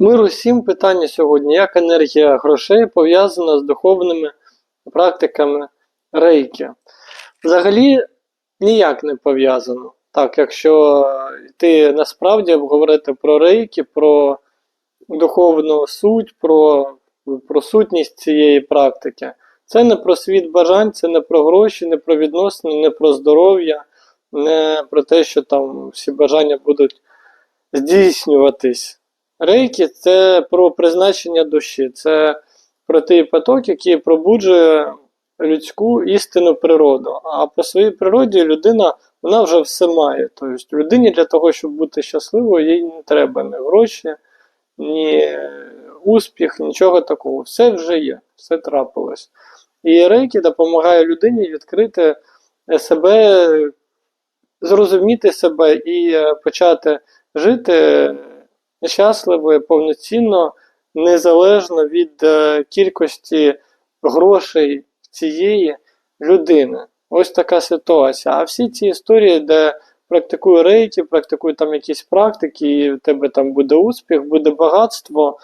Миру всім питання сьогодні, як енергія грошей пов'язана з духовними практиками рейки. Взагалі ніяк не пов'язано. Так, якщо йти насправді говорити про рейки, про духовну суть, про, про сутність цієї практики. Це не про світ бажань, це не про гроші, не про відносини, не про здоров'я, не про те, що там всі бажання будуть здійснюватись. Рейки це про призначення душі, це про той поток, який пробуджує людську істинну природу. А по своїй природі людина вона вже все має. Тобто людині для того, щоб бути щасливою, їй не треба ні гроші, ні успіх, нічого такого. Все вже є, все трапилось. І рейки допомагає людині відкрити себе, зрозуміти себе і е, почати жити щасливо повноцінно, незалежно від е, кількості грошей цієї людини. Ось така ситуація. А всі ці історії, де практикую рейки, практикую там якісь практики, і в тебе там буде успіх, буде багатство.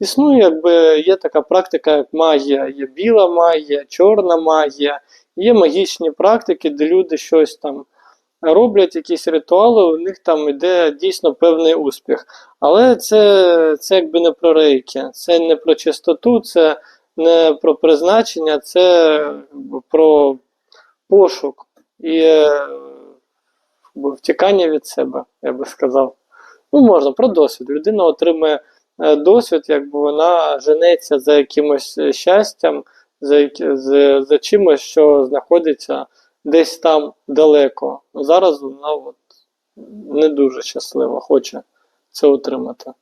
Існує, якби є така практика, як магія, є біла магія, чорна магія, є магічні практики, де люди щось там роблять, якісь ритуали, у них там іде дійсно певний успіх. Але це, це якби не про рейки, це не про чистоту, це не про призначення, це про пошук і е, втікання від себе, я би сказав. Ну, можна про досвід. Людина отримує е, досвід, якби вона женеться за якимось е, щастям, за, за, за чимось, що знаходиться десь там далеко. Зараз вона от не дуже щаслива, хоче це отримати.